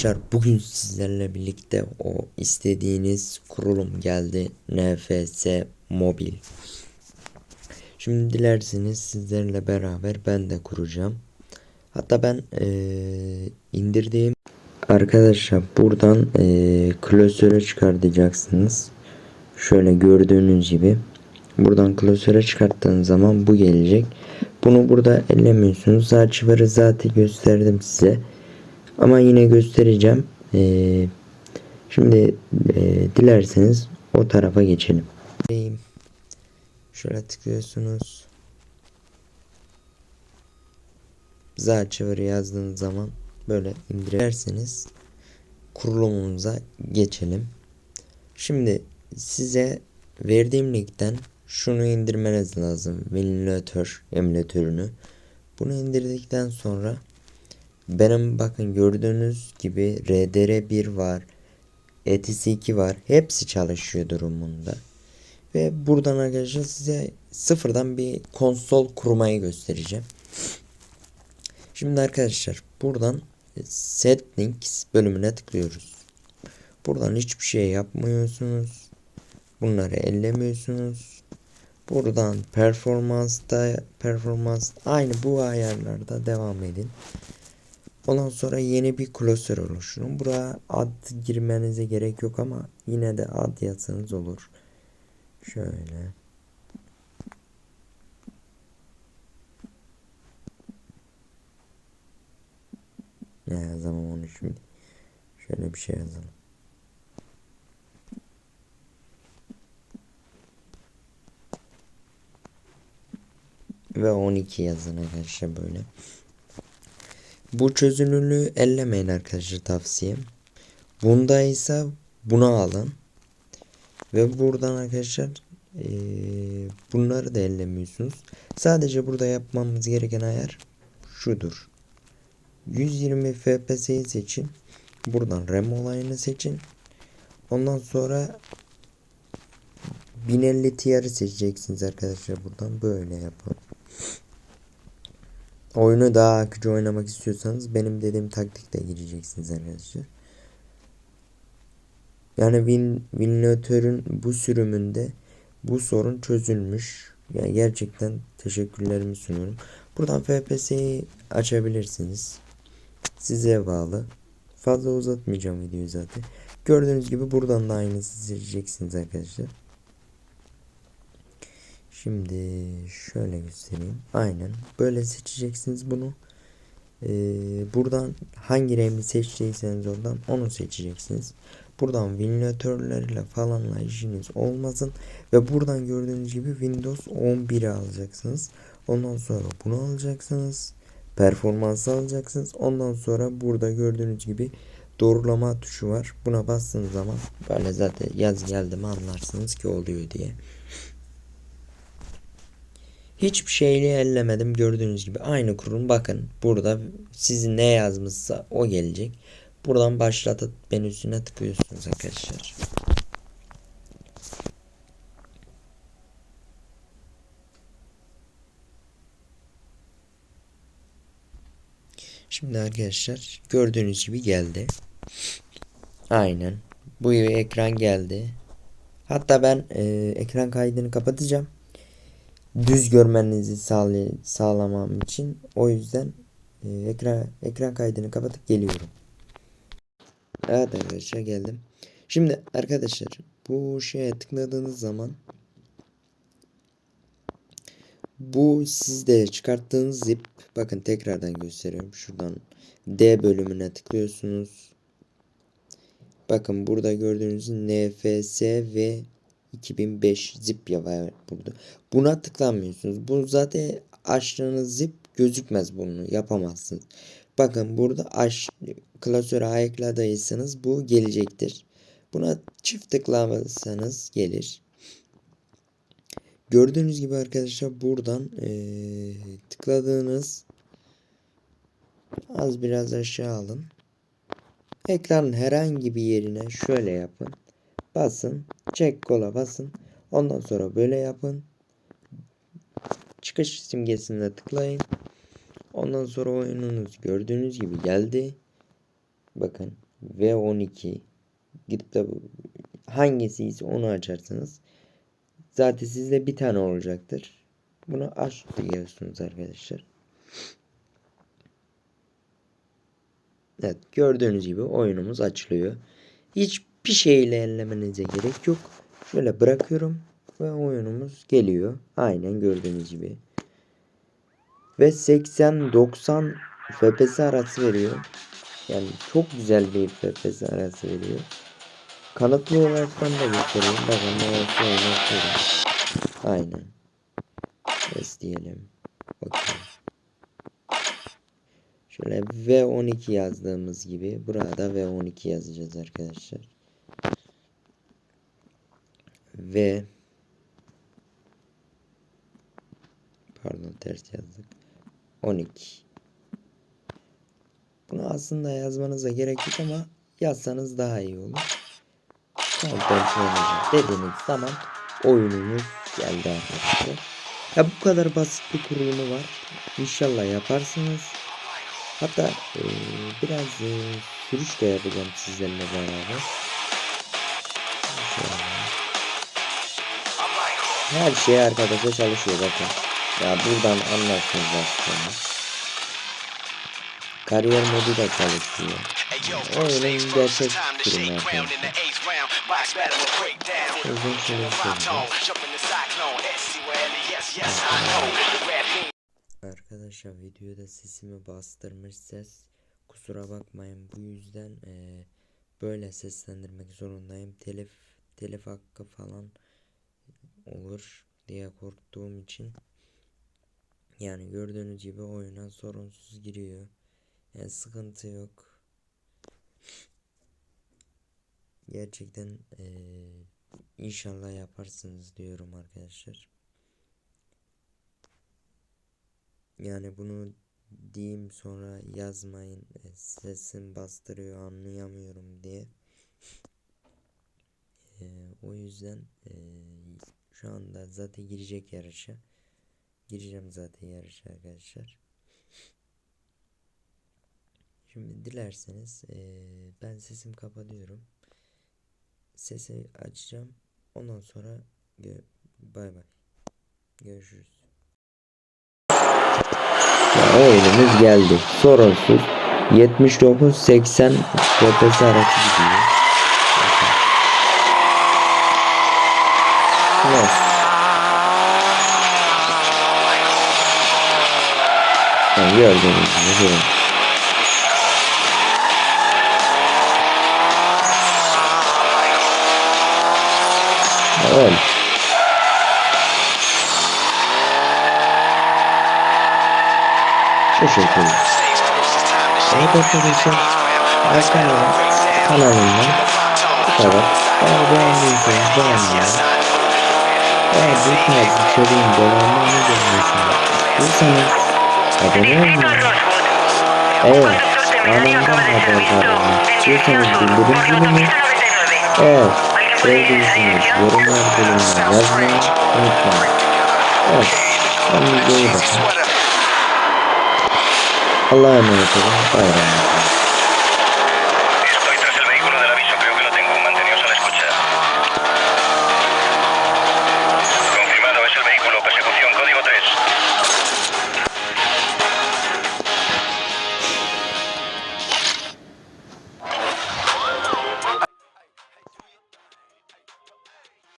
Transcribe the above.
Arkadaşlar bugün sizlerle birlikte o istediğiniz kurulum geldi. NFS Mobil. Şimdi dilerseniz sizlerle beraber ben de kuracağım. Hatta ben eee, indirdiğim arkadaşlar buradan eee klasöre çıkartacaksınız. Şöyle gördüğünüz gibi buradan klasöre çıkarttığınız zaman bu gelecek. Bunu burada ellemiyorsunuz. Arşivleri zaten gösterdim size. Ama yine göstereceğim. Ee, şimdi e, dilerseniz o tarafa geçelim. Şöyle tıklıyorsunuz. Zarchiver'ı yazdığınız zaman böyle indirerseniz kurulumumuza geçelim. Şimdi size verdiğim linkten şunu indirmeniz lazım. Emülatör emülatörünü. Bunu indirdikten sonra benim bakın gördüğünüz gibi RDR1 var. ETS2 var. Hepsi çalışıyor durumunda. Ve buradan arkadaşlar size sıfırdan bir konsol kurmayı göstereceğim. Şimdi arkadaşlar buradan settings bölümüne tıklıyoruz. Buradan hiçbir şey yapmıyorsunuz. Bunları ellemiyorsunuz. Buradan performansta performans aynı bu ayarlarda devam edin. Ondan sonra yeni bir klasör oluşturun. Buraya ad girmenize gerek yok ama yine de ad yazsanız olur. Şöyle. Ne yazamam onu şimdi. Şöyle bir şey yazalım. Ve 12 yazın arkadaşlar böyle. Bu çözünürlüğü ellemeyin arkadaşlar tavsiyem. Bunda ise bunu alın. Ve buradan arkadaşlar ee, bunları da ellemiyorsunuz. Sadece burada yapmamız gereken ayar şudur. 120 FPS'yi seçin. Buradan RAM olayını seçin. Ondan sonra 1050 Ti'yi seçeceksiniz arkadaşlar buradan böyle yapın. Oyunu daha akıcı oynamak istiyorsanız benim dediğim taktikle gireceksiniz arkadaşlar. Yani Win Winlatör'ün bu sürümünde bu sorun çözülmüş. Yani gerçekten teşekkürlerimi sunuyorum. Buradan FPS'yi açabilirsiniz. Size bağlı. Fazla uzatmayacağım videoyu zaten. Gördüğünüz gibi buradan da aynısı seçeceksiniz arkadaşlar. Şimdi şöyle göstereyim. Aynen böyle seçeceksiniz bunu. Ee, buradan hangi rengi seçtiyseniz oradan onu seçeceksiniz. Buradan winlatörlerle falanla işiniz olmasın. Ve buradan gördüğünüz gibi Windows 11'i alacaksınız. Ondan sonra bunu alacaksınız. Performansı alacaksınız. Ondan sonra burada gördüğünüz gibi doğrulama tuşu var. Buna bastığınız zaman böyle zaten yaz geldi mi anlarsınız ki oluyor diye. Hiçbir şeyini ellemedim gördüğünüz gibi aynı kurum bakın burada sizin ne yazmışsa o gelecek. Buradan başlatıp menüsüne tıklıyorsunuz arkadaşlar. Şimdi arkadaşlar gördüğünüz gibi geldi. Aynen. Bu ekran geldi. Hatta ben e, ekran kaydını kapatacağım. Düz görmenizi sağlay sağlamam için o yüzden e, ekran ekran kaydını kapatıp geliyorum. Evet arkadaşlar geldim. Şimdi arkadaşlar bu şeye tıkladığınız zaman bu sizde çıkarttığınız zip bakın tekrardan gösteriyorum. Şuradan D bölümüne tıklıyorsunuz. Bakın burada gördüğünüz NFS ve 2005 zip ya var burada. Buna tıklamıyorsunuz. Bu zaten açtığınız zip gözükmez bunu yapamazsınız. Bakın burada aş klasöre ayıkladıysanız bu gelecektir. Buna çift tıklamazsanız gelir. Gördüğünüz gibi arkadaşlar buradan ee, tıkladığınız az biraz aşağı alın. Ekranın herhangi bir yerine şöyle yapın. Basın. Çek kola basın. Ondan sonra böyle yapın. Çıkış simgesine tıklayın. Ondan sonra oyununuz gördüğünüz gibi geldi. Bakın ve 12 gidip de hangisi ise onu açarsınız. Zaten sizde bir tane olacaktır. Bunu aç diyorsunuz arkadaşlar. Evet gördüğünüz gibi oyunumuz açılıyor. Hiçbir şeyle ellemenize gerek yok. Şöyle bırakıyorum ve oyunumuz geliyor. Aynen gördüğünüz gibi. Ve 80-90 FPS arası veriyor. Yani çok güzel bir FPS arası veriyor. Kanıtlı olaraktan da göstereyim. Bakın ne oynatıyorum. Aynen. Yes diyelim. Bakın. Şöyle V12 yazdığımız gibi burada V12 yazacağız arkadaşlar. V Pardon ters yazdık. 12 Bunu aslında yazmanıza gerek yok ama yazsanız daha iyi olur. Content Manager dediğiniz zaman oyunumuz geldi arkadaşlar. Ya bu kadar basit bir kurulumu var. İnşallah yaparsınız. Hatta e, biraz e, sürüş de yapacağım sizlerle beraber. Şöyle. Her şey arkadaşa çalışıyor bakın. Ya buradan anlarsınız aslında. Kariyer modu da çalışıyor. Oyunun gerçek sürümü arkadaşlar. Söyleyeyim. Arkadaşlar videoda sesimi bastırmış ses. Kusura bakmayın bu yüzden eee, böyle seslendirmek zorundayım. Telif telif hakkı falan olur diye korktuğum için. Yani gördüğünüz gibi oyuna sorunsuz giriyor. Yani sıkıntı yok. Gerçekten eee, inşallah yaparsınız diyorum arkadaşlar. Yani bunu diyeyim sonra yazmayın e, sesim bastırıyor anlayamıyorum diye. E, o yüzden e, şu anda zaten girecek yarışa. Gireceğim zaten yarışa arkadaşlar. Şimdi dilerseniz e, ben sesimi kapatıyorum. Sesi açacağım. Ondan sonra bay bay. Görüşürüz. Oyunumuz geldi. Sorunsuz. 79-80 FPS arası gidiyor. Gördüğünüz gibi bu. Öyle. Bu şekilde. Evet arkadaşlar. Arkadaşlar kanalımdan bu kadar. Eğer beğendiyseniz beğenmeyi. Eğer bu tarz içeriğin devamını gelmesini istiyorsanız abone. Eğer anından haberdar olmak istiyorsanız bildirim zilini. Eğer sevdiyseniz yorumlar bölümüne yazmayı unutmayın. Evet. Kendinize iyi bakın. Allah'a emanet olun. Bayram.